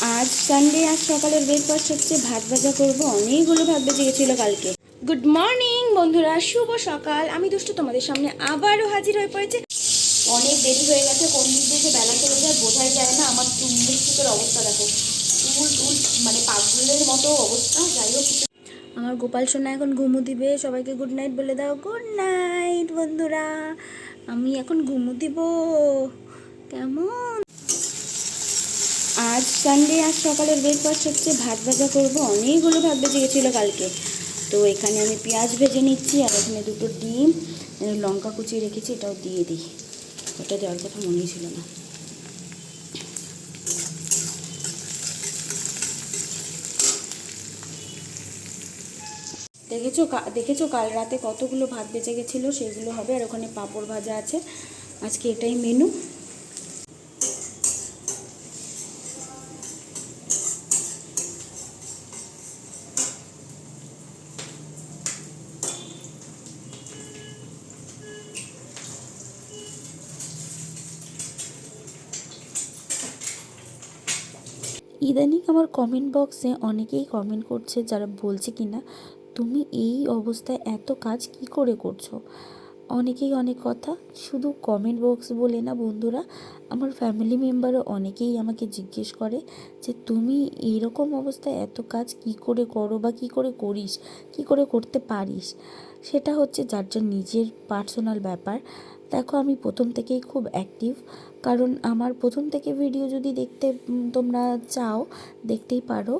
আজ সানডে আজ সকালের ব্রেকফাস্ট হচ্ছে ভাত ভাজা করব। অনেকগুলো ভাত বেজে গেছিল কালকে। গুড মর্নিং বন্ধুরা, শুভ সকাল। আমি দুষ্টু, তোমাদের সামনে আবারও হাজির হয়ে পড়েছে। অনেক দেরি হয়ে গেছে, কোন দিক দিয়ে বেলা চলে যায় বোঝাই যায় না। আমার লিপস্টিকের অবস্থা দেখো। চুল টুল মানে পাগলের মতো অবস্থা, যাই হোক। আমার গোপাল সোনা এখন ঘুমু দিবে। সবাইকে গুড নাইট বলে দাও। গুড নাইট বন্ধুরা। আমি এখন ঘুমু দিব। কেমন? আজ সানডে আজ সকালের ব্রেকফাস্ট হচ্ছে, ভাত ভাজা করব, অনেকগুলো ভাত ভেজে গেছিল কালকে। তো এখানে আমি পেঁয়াজ ভেজে নিচ্ছি, আর এখানে দুটো ডিম লঙ্কা কুচিয়ে রেখেছি, এটাও দিয়ে দিই। ওটা দেওয়ার কথা মনেই ছিল না। দেখেছ দেখেছ কাল রাতে কতগুলো ভাত বেঁচে গেছিল? সেগুলো হবে, আর ওখানে পাঁপড় ভাজা আছে। আজকে এটাই মেনু ইদানিং আমার কমেন্ট বক্সে অনেকেই কমেন্ট করছে যারা বলছে কি না তুমি এই অবস্থায় এত কাজ কি করে করছ? অনেকেই অনেক কথা, শুধু কমেন্ট বক্স বলে না বন্ধুরা, আমার ফ্যামিলি মেম্বারও অনেকেই আমাকে জিজ্ঞেস করে যে, তুমি এইরকম অবস্থায় এত কাজ কি করে করো বা কি করে করিস, কি করে করতে পারিস? সেটা হচ্ছে যার যার নিজের পার্সোনাল ব্যাপার। দেখো আমি প্রথম থেকেই খুব অ্যাক্টিভ কারণ আমার প্রথম থেকে ভিডিও যদি দেখতে তোমরা চাও, দেখতেই পারো।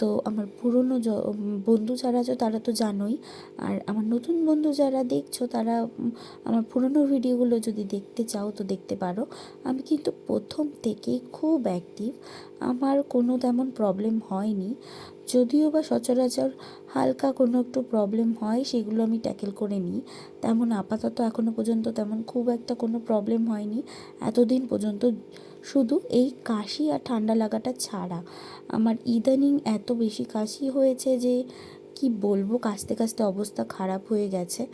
তো আমার পুরনো বন্ধু যারা আছো, তারা তো জানোই। আর আমার নতুন বন্ধু যারা দেখছ, তারা আমার পুরনো ভিডিওগুলো যদি দেখতে চাও, তো দেখতে পারো। আমি কিন্তু প্রথম থেকেই খুব অ্যাক্টিভ আমার কোনো তেমন প্রবলেম হয়নি। যদিও বা সচরাচর হালকা কোনো একটু প্রবলেম হয়, সেগুলো আমি ট্যাকেল করে নিই। তেমন আপাতত এখনও পর্যন্ত তেমন খুব একটা কোনো প্রবলেম হয়নি। এতদিন পর্যন্ত শুধু এই কাশি আর ঠান্ডা লাগাটা ছাড়া। আমার ইদানিং এত বেশি কাশি হয়েছে যে কি বলব? কাশতে কাশতে অবস্থা খারাপ হয়ে গেছে।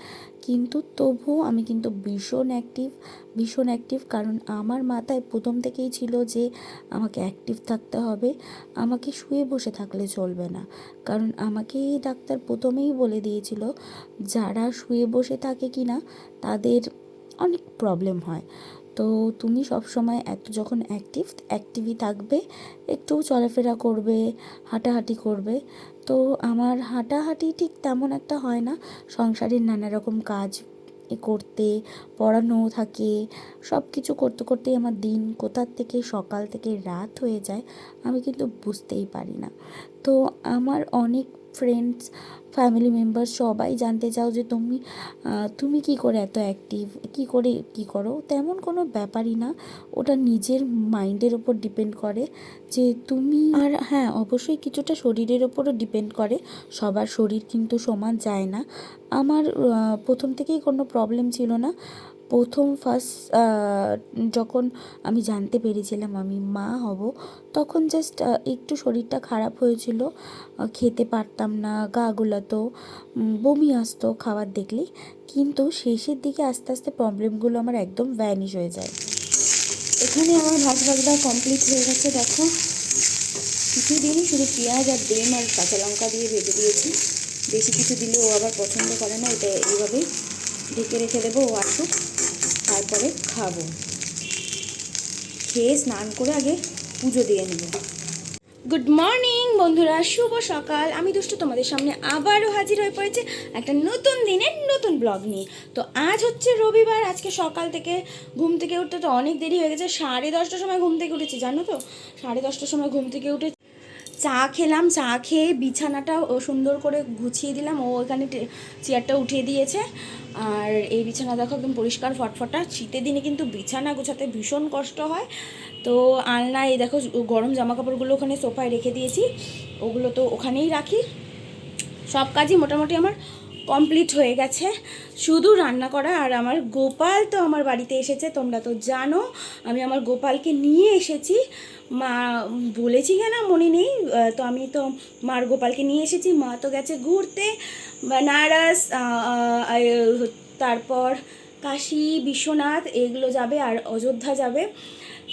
কিন্তু তবুও আমি কিন্তু ভীষণ অ্যাক্টিভ ভীষণ অ্যাক্টিভ কারণ আমার মাথায় প্রথম থেকেই ছিল যে আমাকে অ্যাক্টিভ থাকতে হবে। আমাকে শুয়ে বসে থাকলে চলবে না। কারণ আমাকে ডাক্তার প্রথমেই বলে দিয়েছিল, যারা শুয়ে বসে থাকে কি না তাদের অনেক প্রবলেম হয়। তো তুমি সব সময় এত যখন অ্যাক্টিভ অ্যাক্টিভই থাকবে, একটু চলাফেরা করবে, হাঁটাহাঁটি করবে। তো আমার হাঁটাহাঁটি ঠিক তেমন একটা হয় না। সংসারের নানা রকম কাজ এ করতে পড়ানো থাকে। সব কিছু করতে করতেই আমার দিন কোথার থেকে সকাল থেকে রাত হয়ে যায়, আমি কিন্তু বুঝতেই পারি না। তো আমার অনেক ফ্রেন্ডস ফ্যামিলি মেম্বার সবাই জানতে চাও যে তুমি তুমি কি করে এত অ্যাক্টিভ কি করে, কি করো? তেমন কোনো ব্যাপারই না। ওটা নিজের মাইন্ডের ওপর ডিপেন্ড করে যে তুমি আর হ্যাঁ অবশ্যই কিছুটা শরীরের ওপরও ডিপেন্ড করে। সবার শরীর কিন্তু সমান যায় না। আমার প্রথম থেকেই কোনো প্রবলেম ছিল না। প্রথম ফার্স্ট যখন আমি জানতে পেরেছিলাম আমি মা হব, তখন জাস্ট একটু শরীরটা খারাপ হয়েছিল খেতে পারতাম না, গা গোলাতো বমি আসতো খাবার দেখলেই কিন্তু শেষের দিকে আস্তে আস্তে প্রবলেমগুলো আমার একদম ভ্যানিশ হয়ে যায়। এখানে আমার ভাজা কমপ্লিট হয়ে গেছে, দেখো। কিছু দিনই শুধু পেঁয়াজ আর ডিম আর কাঁচা লঙ্কা দিয়ে ভেজে দিয়েছি। বেশি কিছু দিলে ও আবার পছন্দ করে না, এটা এইভাবেই ঢেকে রেখে দেবো, ও আসুক। তারপরে খাব। খেয়ে স্নান করে আগে পুজো দিয়ে নেব। গুড মর্নিং বন্ধুরা। শুভ সকাল। আমি দুষ্টু, তোমাদের সামনে আবারও হাজির হয়ে পড়েছে একটা নতুন দিনের নতুন ব্লগ নিয়ে। তো আজ হচ্ছে রবিবার। আজকে সকাল থেকে ঘুম থেকে উঠতে তো অনেক দেরি হয়ে গেছে। সাড়ে দশটার সময় ঘুম থেকে উঠেছি, জানো তো? সাড়ে দশটার সময় ঘুম থেকে উঠে চা খেলাম। চা খেয়ে বিছানাটা সুন্দর করে গুছিয়ে দিলাম। ও ওখানে চেয়ারটা উঠিয়ে দিয়েছে। আর এই বিছানা দেখো একদম পরিষ্কার ফটফটা। শীতের দিনে কিন্তু বিছানা গোছাতে ভীষণ কষ্ট হয়। তো আলনা, এই দেখো গরম জামা কাপড়গুলো ওখানে সোফায় রেখে দিয়েছি। ওগুলো তো ওখানেই রাখি। সব কাজই মোটামুটি আমার কমপ্লিট হয়ে গেছে। শুধু রান্না করা আর আমার গোপাল তো আমার বাড়িতে এসেছে, তোমরা তো জানো। আমি আমার গোপালকে নিয়ে এসেছি। মা, বলেছি কেনা মনে নেই? তো আমি তো মার গোপালকে নিয়ে এসেছি। মা তো গেছে ঘুরতে। বেনারস তারপর কাশী, বিশ্বনাথ, এগুলো যাবে আর অযোধ্যা যাবে।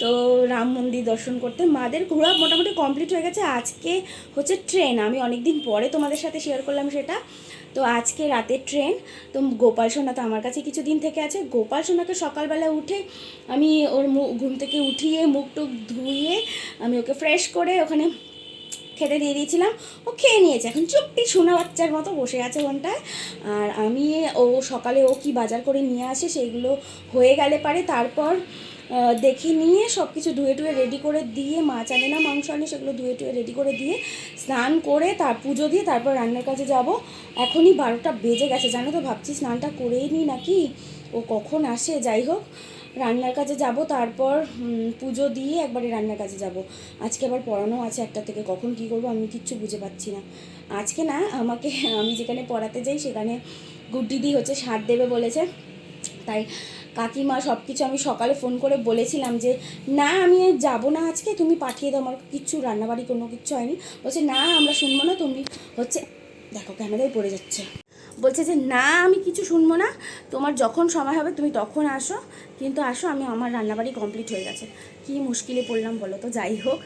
তো রাম মন্দির দর্শন করতে। মাদের ঘোরা মোটামুটি কমপ্লিট হয়ে গেছে। আজকে হচ্ছে ট্রেন আমি অনেক দিন পরে তোমাদের সাথে শেয়ার করলাম সেটা। তো আজকে রাতের ট্রেন, তো গোপাল সোনা তো আমার কাছে কিছু দিন থেকে আছে। গোপাল সোনাকে সকালবেলা উঠে আমি ওর ঘুম থেকে উঠিয়ে মুখ টুক ধুয়ে আমি ওকে ফ্রেশ করে ওখানে খেতে দিয়ে দিয়েছিলাম। ও খেয়ে নিয়েছে। এখন চুপটি সোনা বাচ্চার মতো বসে আছে ওখানটায় আর আমি ও সকালে ও কি বাজার করে নিয়ে আসে সেইগুলো হয়ে গেলে পারে। তারপর দেখে নিয়ে সব কিছু ধুয়ে টুয়ে রেডি করে দিয়ে মাছ আনে না মাংস আনে, সেগুলো ধুয়ে টুয়ে রেডি করে দিয়ে স্নান করে তার পুজো দিয়ে তারপর রান্নার কাছে যাব। এখনই বারোটা বেজে গেছে, জানো তো ভাবছি স্নানটা করেই নিই নাকি? ও কখন আসে? যাই হোক, রান্নার কাছে যাব, তারপর পুজো দিয়ে একবারে রান্নার কাছে যাব। আজকে আবার পড়ানো আছে একটা থেকে, কখন কি করব আমি কিচ্ছু বুঝে পাচ্ছি না। আজকে না, আমাকে, আমি যেখানে পড়াতে যাই সেখানে গুড্ডিদি হচ্ছে সার দেবে বলেছে। তাই কাকিমা সব কিছু আমি সকালে ফোন করে বলেছিলাম যে, না, আমি যাব না আজকে, তুমি পাঠিয়ে দাও, আমার কিচ্ছু রান্নাবাড়ি কোনো কিচ্ছু হয়নি। বলছে, না, আমরা শুনব না, তুমি হচ্ছে দেখো, ক্যামেরায় পড়ে যাচ্ছে। বলছে যে, না, আমি কিছু শুনব না, তোমার যখন সময় হবে, তুমি তখন আসো, কিন্তু আসো, আমি, আমার রান্নাবাড়ি কমপ্লিট হয়ে গেছে। কি মুশকিলে পড়লাম, বলো তো, যাই হোক।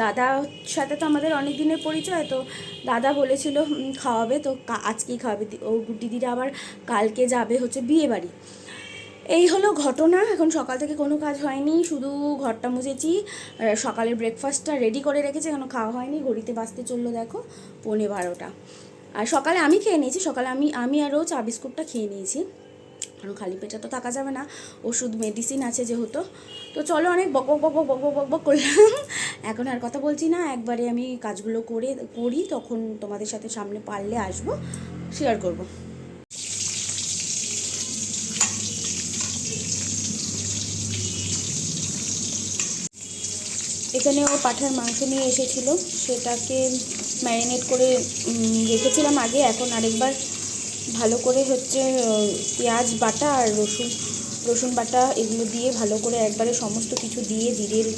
দাদার সাথে তো আমাদের অনেক দিনের পরিচয়, তো দাদা বলেছিল খাওয়াবে, তো আজকেই খাওয়াবে। ও, দিদিরা আবার কালকে যাবে হচ্ছে বিয়ে বাড়ি এই হলো ঘটনা, এখন সকাল থেকে কোনো কাজ হয়নি, শুধু ঘরটা মুছেছি সকালের ব্রেকফাস্টটা রেডি করে রেখেছি এখনও খাওয়া হয়নি, ঘড়িতে বাঁচতে চলল দেখো পৌনে বারোটা। আর সকালে আমি খেয়ে নিয়েছি, সকালে আমি আমি আরও চা বিস্কুটটা খেয়ে নিয়েছি। কারণ খালি পেটে তো থাকা যাবে না, ওষুধ মেডিসিন আছে যেহেতু। তো চলো অনেক বক বক বক বক বক বক করলাম। এখন আর কথা বলছি না, একবারে আমি কাজগুলো করে, করি, তখন তোমাদের সাথে সামনে পারলে আসব শেয়ার করব। এখানে ও পাঠার মাংস নিয়ে এসেছিল। সেটাকে ম্যারিনেট করে রেখেছিলাম আগে। এখন আরেকবার ভালো করে হচ্ছে পেঁয়াজ বাটা আর রসুন রসুন বাটা এগুলো দিয়ে ভালো করে একবারে সমস্ত কিছু দিয়ে, জিরের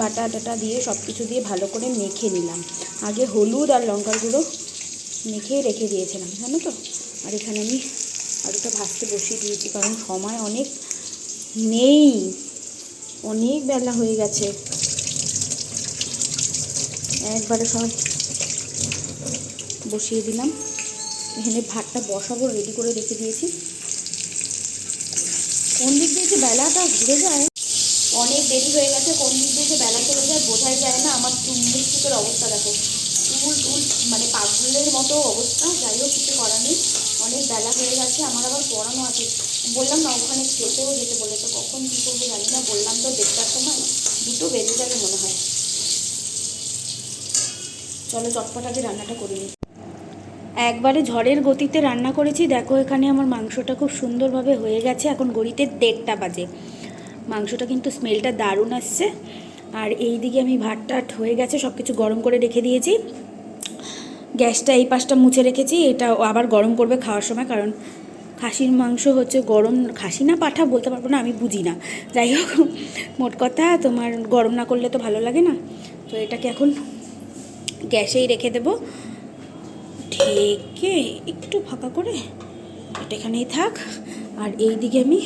বাটা টাটা দিয়ে সব কিছু দিয়ে ভালো করে মেখে নিলাম। আগে হলুদ আর লঙ্কার গুঁড়ো মেখে রেখে দিয়েছিলাম, জানো তো? আর এখানে আমি আলুটা ভাজতে বসিয়ে দিয়েছি, কারণ সময় অনেক নেই। অনেক বেলা হয়ে গেছে। একবারে সব বসিয়ে দিলাম। এখানে ভাতটা বসাবো রেডি করে রেখে দিয়েছি। কোন দিক দিয়ে যে বেলাটা ঘুরে যায়, অনেক দেরি হয়ে গেছে, কোন দিক দিয়ে যে বেলা চলে যায় বোঝাই যায় না। আমার লিপস্টিকের অবস্থা দেখো, চুল, টুল মানে পাগলের মতো অবস্থা। যাই হোক, কিছু করার নেই। অনেক বেলা হয়ে গেছে, আমার আবার পড়ানো আছে। বললাম না, ওখানে খেতেও যেতে বলেছে। কখন কী করব জানি না, বললাম তো দেড়টার সময়, দুটো বেজে যাবে মনে হয়। চলো চটপট আগে রান্নাটা করে নিই। একবারে ঝড়ের গতিতে রান্না করেছি। দেখো, এখানে আমার মাংসটা খুব সুন্দরভাবে হয়ে গেছে। এখন গড়িতে দেড়টা বাজে। মাংসটা কিন্তু স্মেলটা দারুণ আসছে। আর এই দিকে আমি ভাত টাট হয়ে গেছে সব কিছু গরম করে রেখে দিয়েছি। গ্যাসটা এই পাশটা মুছে রেখেছি। এটা আবার গরম করবে খাওয়ার সময়, কারণ খাসির মাংস হচ্ছে গরম, খাসি না পাঠা বলতে পারব না, আমি বুঝি না। যাই হোক, মোট কথা তোমার গরম না করলে তো ভালো লাগে না। তো এটাকে এখন গ্যাসেই রেখে দেবো। ঢেকে একটু ফাঁকা করে এটা এখানেই থাক। আর এই দিকে আমি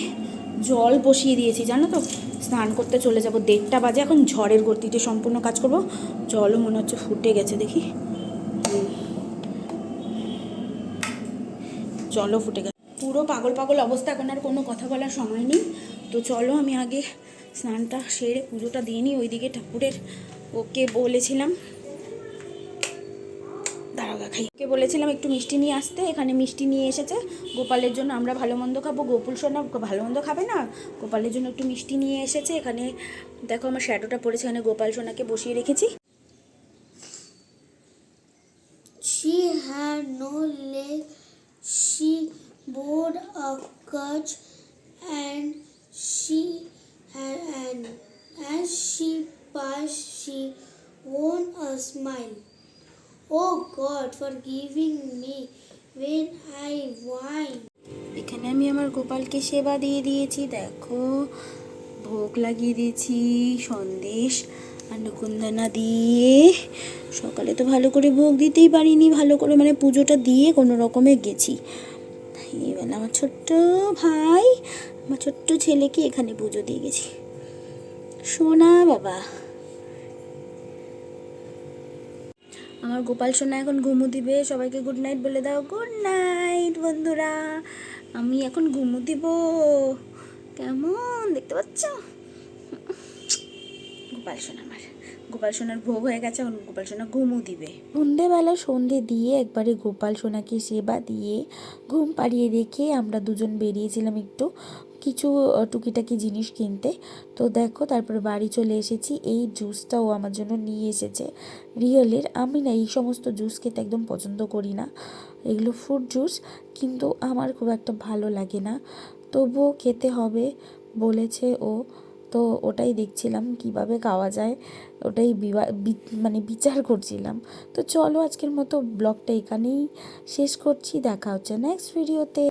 জল বসিয়ে দিয়েছি, জানো তো? স্নান করতে চলে যাব, দেড়টা বাজে। এখন ঝড়ের গতিতে সম্পূর্ণ কাজ করব। জলও মনে হচ্ছে ফুটে গেছে, দেখি। জলও ফুটে গেছে। পুরো পাগল পাগল অবস্থা, এখন আর কোনো কথা বলার সময় নেই। তো চলো, আমি আগে স্নানটা সেরে পুজোটা দিয়ে নিই। ওইদিকে ঠাকুরের ওকে বলেছিলাম। দেখাই। ওকে বলেছিলাম একটু মিষ্টি নিয়ে আসতে এখানে মিষ্টি নিয়ে এসেছে। গোপালের জন্য আমরা ভালো মন্দ খাব। গোপুল সোনা ভালো মন্দ খাবে না? গোপালের জন্য একটু মিষ্টি নিয়ে এসেছে। এখানে দেখো আমার শ্যাডোটা পড়েছে এখানে গোপাল সোনাকে বসিয়ে রেখেছি। She had no leg. She bore a crutch, and she had an as she passed, she won a smile. Oh God, for giving me when I whine. এখানে আমি আমার গোপালকে সেবা দিয়ে দিয়েছি দেখো। ভোগ লাগিয়ে দিয়েছি সন্দেশ আন্নকুন্দনা দিয়ে। সকালে তো ভালো করে ভোগ দিতেই পারিনি ভালো করে মানে পুজোটা দিয়ে কোনো রকমে গেছি। এইবেলা আমার ছোট্ট ভাই আমার ছোট্ট ছেলেকে এখানে পুজো দিয়ে গেছি। সোনা বাবা। আমার গোপাল সোনা এখন ঘুমু দিবে, সবাইকে গুড নাইট বলে দাও। গুড নাইট বন্ধুরা। আমি এখন ঘুমু দিব। কেমন? দেখতে পাচ্ছ? গোপাল সোনা আমার, গোপাল সোনার ভোগ হয়ে গেছে, এখন গোপাল সোনা ঘুমু দিবে। সন্ধেবেলা সন্ধে দিয়ে একবারে গোপাল সোনাকে সেবা দিয়ে ঘুম পাড়িয়ে রেখে আমরা দুজন বেরিয়েছিলাম একটু কিছু টুকিটাকি জিনিস কিনতে। তো দেখো, তারপরে বাড়ি চলে এসেছি। এই জুসটাও আমার জন্য নিয়ে এসেছে। রিয়েলের, আমি না এই সমস্ত জুস খেতে একদম পছন্দ করি না। এগুলো ফ্রুট জুস কিন্তু আমার খুব একটা ভালো লাগে না। তবুও খেতে হবে, বলেছে ও। তো ওটাই দেখছিলাম, কীভাবে খাওয়া যায়, ওটাই মানে বিচার করছিলাম। তো চলো আজকের মতো ব্লগটা এখানেই শেষ করছি, দেখা হচ্ছে নেক্সট ভিডিওতে